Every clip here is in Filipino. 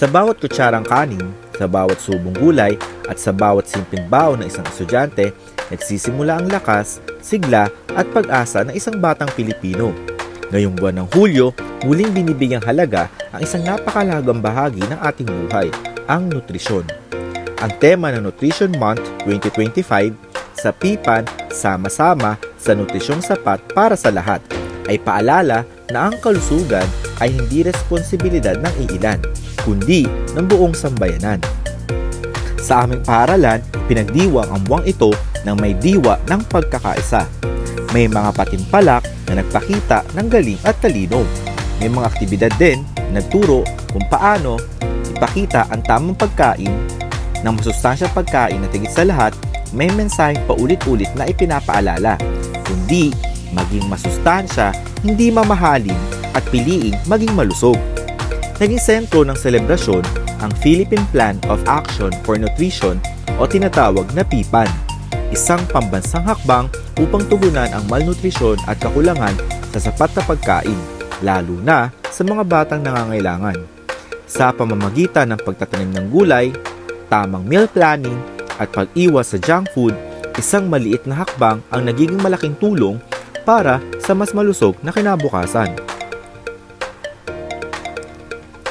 Sa bawat kutsarang kanin, sa bawat subong gulay, at sa bawat simpleng bao ng isang estudyante, nagsisimula ang lakas, sigla at pag-asa ng isang batang Pilipino. Ngayong buwan ng Hulyo, muling binibigyang halaga ang isang napakalagang bahagi ng ating buhay, ang nutrisyon. Ang tema ng Nutrition Month 2025 sa PIPAN Sama-sama sa Nutrisyong Sapat para sa Lahat ay paalala na ang kalusugan ay hindi responsibilidad ng iilan, kundi ng buong sambayanan. Sa aming paaralan, pinagdiwang ang buwang ito ng may diwa ng pagkakaisa. May mga patimpalak na nagpakita ng galing at talino. May mga aktibidad din na nagturo kung paano ipakita ang tamang pagkain ng masustansyang pagkain na tigit sa lahat may mensaheng paulit-ulit na ipinapaalala. Kundi maging masustansya, hindi mamahalin at piliing maging malusog. Naging sentro ng selebrasyon ang Philippine Plan of Action for Nutrition o tinatawag na PIPAN, isang pambansang hakbang upang tugunan ang malnutrisyon at kakulangan sa sapat na pagkain, lalo na sa mga batang nangangailangan. Sa pamamagitan ng pagtatanim ng gulay, tamang meal planning, at pag-iwas sa junk food, isang maliit na hakbang ang nagiging malaking tulong para sa mas malusog na kinabukasan.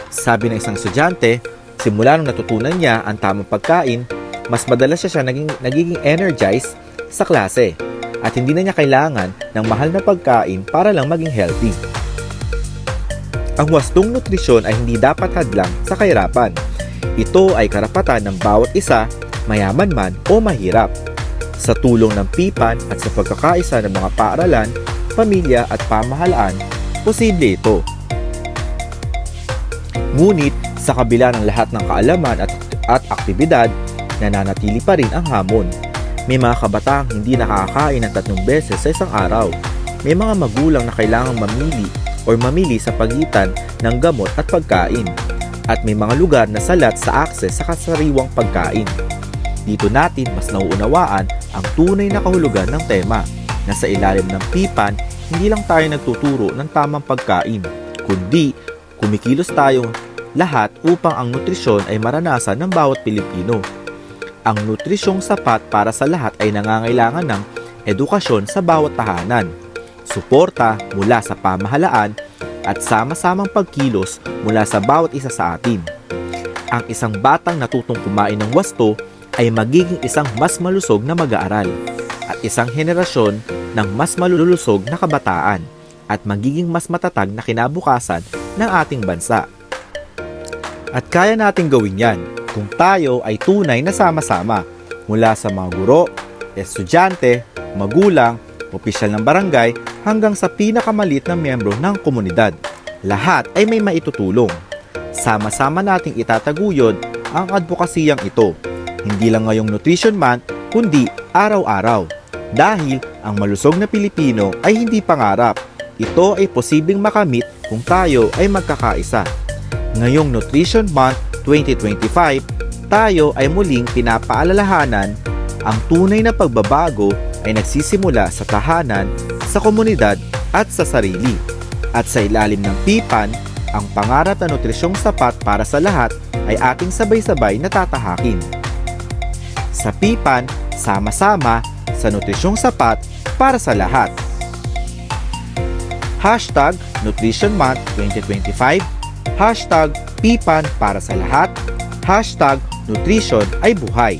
Sabi ng isang estudyante, simula nung natutunan niya ang tamang pagkain, mas madalas siya, siya naging, nagiging energized sa klase at hindi na niya kailangan ng mahal na pagkain para lang maging healthy. Ang wastong nutrisyon ay hindi dapat hadlang sa kahirapan. Ito ay karapatan ng bawat isa, mayaman man o mahirap. Sa tulong ng PIPAN at sa pagkakaisa ng mga paaralan, pamilya at pamahalaan, posible ito. Ngunit sa kabila ng lahat ng kaalaman at, at aktibidad, nananatili pa rin ang hamon. May mga kabataang hindi nakakain ng tatlong beses sa isang araw. May mga magulang na kailangang mamili or mamili sa pagitan ng gamot at pagkain. At may mga lugar na salat sa akses sa kasariwang pagkain. Dito natin mas nauunawaan ang tunay na kahulugan ng tema na sa ilalim ng pipan, hindi lang tayo nagtuturo ng tamang pagkain, kundi kumikilos tayong lahat upang ang nutrisyon ay maranasan ng bawat Pilipino. Ang nutrisyong sapat para sa lahat ay nangangailangan ng edukasyon sa bawat tahanan, suporta mula sa pamahalaan at sama-samang pagkilos mula sa bawat isa sa atin. Ang isang batang natutong kumain ng wasto ay magiging isang mas malusog na mag-aaral at isang henerasyon ng mas malulusog na kabataan at magiging mas matatag na kinabukasan ng ating bansa. At kaya nating gawin yan kung tayo ay tunay na sama-sama mula sa mga guro, estudyante, magulang, opisyal ng barangay hanggang sa pinakamalit na miyembro ng komunidad. Lahat ay may maitutulong. Sama-sama nating itataguyod ang advokasiyang ito. Hindi lang ngayong Nutrition Month, kundi araw-araw. Dahil ang malusog na Pilipino ay hindi pangarap. Ito ay posibleng makamit kung tayo ay magkakaisa. Ngayong Nutrition Month 2025, tayo ay muling pinapaalalahanan ang tunay na pagbabago ay nagsisimula sa tahanan, sa komunidad at sa sarili. At sa ilalim ng PIPAN, ang pangarap na nutrisyong sapat para sa lahat ay ating sabay-sabay natatahakin. Sa PIPAN, sama-sama sa nutrisyong sapat para sa lahat. Hashtag Nutrition Month 2025 Hashtag Pipan para sa lahat. Hashtag Nutrition ay buhay